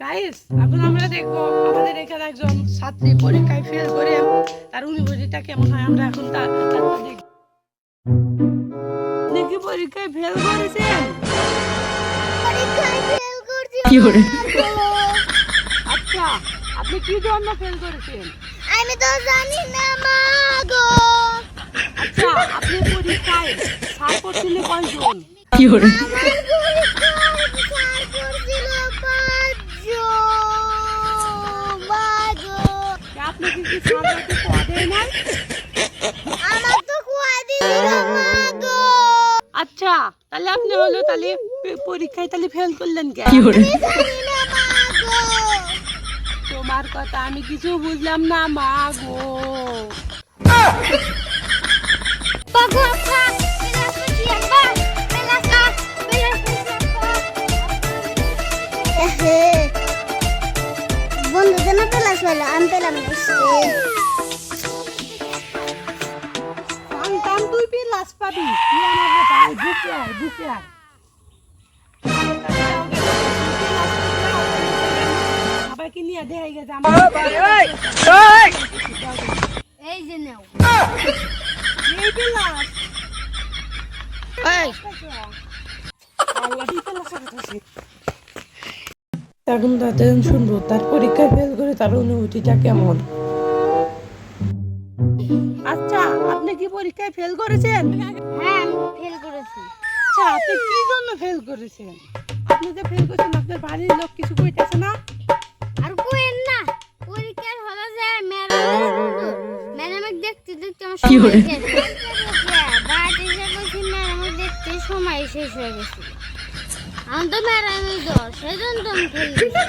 Guys এখন আমরা দেখব আমাদের এখানে একজন ছাত্রী পরীক্ষায় ফেল করে তার অনুভূতিটা কেমন হয় আমরা এখন তার দেখব। আপনি পরীক্ষায় ফেল করেছেন? আচ্ছা আপনি কি জন্য ফেল করেছেন? আমি তো জানি না মা গো। আচ্ছা আপনি পরীক্ষায় সার করছিল কয়জন? কি করে? আচ্ছা তাহলে আপনি হলো তাহলে পরীক্ষায় তাহলে ফেল করলেন কেন? তোমার কথা আমি কিছু বুঝলাম না মা গো। Ba? বন্ধুদের না পেলাস পেল আমি পেলাম না সন্তান তুই লাশ পাবি তুই আমার ভাই বুকে আয় বুকে আয় সবাইকে নিয়ে দেখাই গেছে এই যে নাও এই বিলাস আল্লাহ বিলাস এখন তাদের শুনব। তার পরীক্ষায় ফেল করে তার অনুভূতিটা কেমন? আচ্ছা আপনি কি পরীক্ষায় ফেল করেছেন? হ্যাঁ আমি ফেল করেছি। আচ্ছা আপনি কি জন্য ফেল করেছেন? আপনি যে ফেল করেছেন আপনার বাড়ির লোক কিছু কইতেছে না? আর কোয়েন না পরীক্ষার হলো যে ম্যাডাম ম্যাডামকে দেখতে দেখতে আমার সময় ম্যাডামকে দেখতে সময় শেষ হয়ে গেছে। আমি তো ম্যাডামের দোষ ফেল